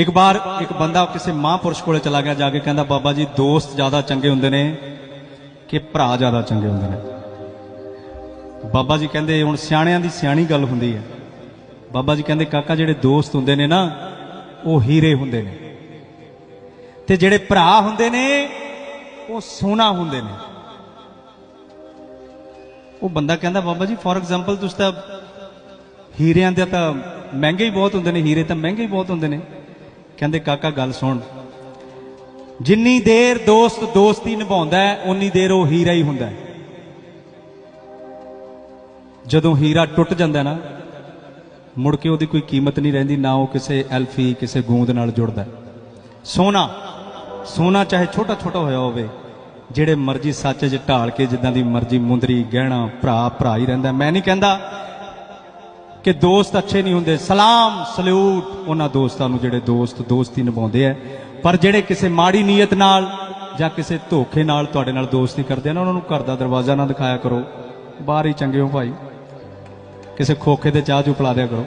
ਇੱਕ ਵਾਰ ਇੱਕ ਬੰਦਾ ਕਿਸੇ ਮਹਾਂਪੁਰਸ਼ ਕੋਲੇ ਚਲਾ ਗਿਆ, ਜਾ ਕੇ ਕਹਿੰਦਾ, ਬਾਬਾ ਜੀ, ਦੋਸਤ ਜ਼ਿਆਦਾ ਚੰਗੇ ਹੁੰਦੇ ਨੇ ਕਿ ਭਰਾ ਜ਼ਿਆਦਾ ਚੰਗੇ ਹੁੰਦੇ ਨੇ? ਬਾਬਾ ਜੀ ਕਹਿੰਦੇ, ਹੁਣ ਸਿਆਣਿਆਂ ਦੀ ਸਿਆਣੀ ਗੱਲ ਹੁੰਦੀ ਹੈ। ਬਾਬਾ ਜੀ ਕਹਿੰਦੇ, ਕਾਕਾ, ਜਿਹੜੇ ਦੋਸਤ ਹੁੰਦੇ ਨੇ ਨਾ, ਉਹ ਹੀਰੇ ਹੁੰਦੇ ਨੇ। ਤੇ ਜਿਹੜੇ ਭਰਾ ਹੁੰਦੇ ਨੇ, ਉਹ ਸੋਨਾ ਹੁੰਦੇ ਨੇ। ਉਹ ਬੰਦਾ ਕਹਿੰਦਾ, ਬਾਬਾ ਜੀ ਫੋਰ ਐਗਜ਼ਾਮਪਲ ਤੁਸੀਂ ਤਾਂ ਹੀਰਿਆਂ ਦੇ ਤਾਂ ਮਹਿੰਗੇ ਹੀ ਬਹੁਤ ਹੁੰਦੇ ਨੇ, ਹੀਰੇ ਤਾਂ ਮਹਿੰਗੇ ਹੀ ਬਹੁਤ ਹੁੰਦੇ ਨੇ। ਕਹਿੰਦੇ, ਕਾਕਾ, ਗੱਲ ਸੁਣ। ਜਿੰਨੀ ਦੇਰ ਦੋਸਤ ਦੋਸਤੀ ਨਿਭਾਉਂਦਾ ਹੈ, ਉਨੀ ਦੇਰ ਉਹ ਹੀਰਾ ਹੀ ਹੁੰਦਾ ਹੈ। ਜਦੋਂ ਹੀਰਾ ਟੁੱਟ ਜਾਂਦਾ ਨਾ, ਮੁੜ ਕੇ ਉਹਦੀ ਕੋਈ ਕੀਮਤ ਨਹੀਂ ਰਹਿੰਦੀ, ਨਾ ਉਹ ਕਿਸੇ ਐਲਫੀ, ਕਿਸੇ ਗੂੰਦ ਨਾਲ ਜੁੜਦਾ ਸੋਨਾ ਸੋਨਾ ਚਾਹੇ ਛੋਟਾ ਛੋਟਾ ਹੋਇਆ ਹੋਵੇ, ਜਿਹੜੇ ਮਰਜ਼ੀ ਸੱਚ 'ਚ ਢਾਲ ਕੇ ਜਿੱਦਾਂ ਦੀ ਮਰਜ਼ੀ ਮੁੰਦਰੀ, ਗਹਿਣਾ, ਭਰਾ ਭਰਾ ਹੀ ਰਹਿੰਦਾ ਮੈਂ ਨਹੀਂ ਕਹਿੰਦਾ ਕਿ ਦੋਸਤ ਅੱਛੇ ਨਹੀਂ ਹੁੰਦੇ। ਸਲਾਮ, ਸਲੂਟ। ਉਹਨਾਂ ਦੋਸਤਾਂ ਨੂੰ ਜਿਹੜੇ ਦੋਸਤ, ਦੋਸਤੀ ਨਿਭਾਉਂਦੇ ਆ। ਪਰ ਜਿਹੜੇ ਕਿਸੇ ਮਾੜੀ ਨੀਅਤ ਨਾਲ ਜਾਂ ਕਿਸੇ ਧੋਖੇ ਨਾਲ ਤੁਹਾਡੇ ਨਾਲ ਦੋਸਤੀ ਕਰਦੇ ਆ ਨਾ, ਉਹਨਾਂ ਨੂੰ ਘਰ ਦਾ ਦਰਵਾਜ਼ਾ ਨਾ ਦਿਖਾਇਆ ਕਰੋ। ਬਾਹਰ ਹੀ ਚੰਗੇ ਹੋ ਭਾਈ। ਕਿਸੇ ਖੋਖੇ ਤੇ ਚਾਹ ਚੂ ਪਿਲਾ ਦਿਆ ਕਰੋ।